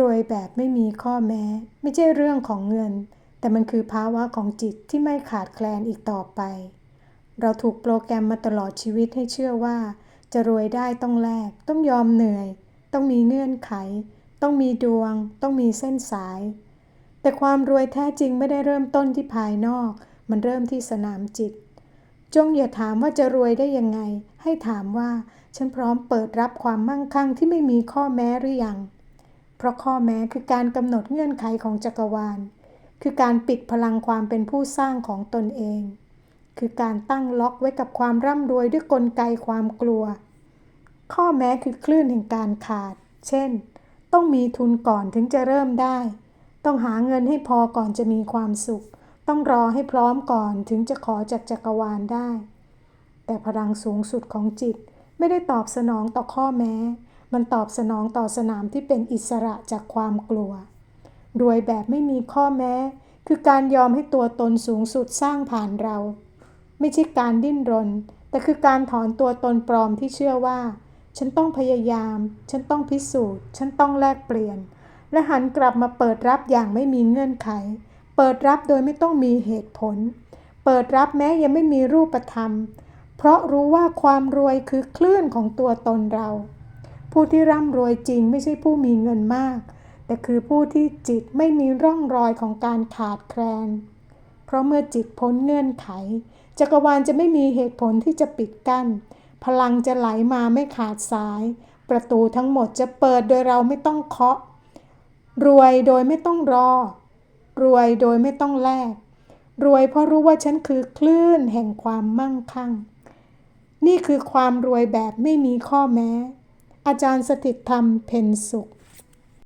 รวยแบบไม่มีข้อแม้ ไม่ใช่เรื่องของเงิน แต่มันคือภาวะของจิตที่ไม่ขาดแคลนอีกต่อไป เราถูกโปรแกรมมาตลอดชีวิตให้เชื่อว่า จะรวยได้ต้องแลกต้องยอมเหนื่อย ต้องมีเงื่อนไข ต้องมีดวง ต้องมีเส้นสาย แต่ความรวยแท้จริงไม่ได้เริ่มต้นที่ภายนอก มันเริ่มที่สนามจิต จงอย่าถามว่าจะรวยได้ยังไง ให้ถามว่าฉันพร้อมเปิดรับความมั่งคั่งที่ไม่มีข้อแม้หรือยัง เพราะข้อแม้คือการกำหนดเงื่อนไขของจักรวาล คือการปิดพลังความเป็นผู้สร้างของตนเอง คือการตั้งล็อกไว้กับความร่ำรวยด้วยกลไกความกลัว ข้อแม้คือคลื่นแห่งการขาด เช่น ต้องมีทุนก่อนถึงจะเริ่มได้ ต้องหาเงินให้พอก่อนจะมีความสุข ต้องรอให้พร้อมก่อนถึงจะขอจากจักรวาลได้ แต่พลังสูงสุดของจิตไม่ได้ตอบสนองต่อข้อแม้ มันตอบสนองต่อสนามที่เป็นอิสระจากความกลัว รวยแบบไม่มีข้อแม้ คือการยอมให้ตัวตนสูงสุดสร้างผ่านเรา ไม่ใช่การดิ้นรน แต่คือการถอนตัวตนปลอมที่เชื่อว่า ฉันต้องพยายาม ฉันต้องพิสูจน์ ฉันต้องแลกเปลี่ยน และหันกลับมาเปิดรับอย่างไม่มีเงื่อนไข เปิดรับโดยไม่ต้องมีเหตุผล เปิดรับแม้ยังไม่มีรูปธรรม เพราะรู้ว่าความรวยคือคลื่นของตัวตนเรา ผู้ที่ร่ำรวยจริงไม่ใช่ผู้มีเงินมาก แต่คือผู้ที่จิตไม่มีร่องรอยของการขาดแคลน เพราะเมื่อจิตพ้นเงื่อนไข จักรวาลจะไม่มีเหตุผลที่จะปิดกั้น พลังจะไหลมาไม่ขาดสาย ประตูทั้งหมดจะเปิดโดยเราไม่ต้องเคาะ รวยโดยไม่ต้องรอ รวยโดยไม่ต้องแลกรวยเพราะรู้ว่าฉันคือคลื่นแห่งความมั่งคั่ง นี่คือความรวยแบบไม่มีข้อแม้ อาจารย์สถิตธรรม เพนสุข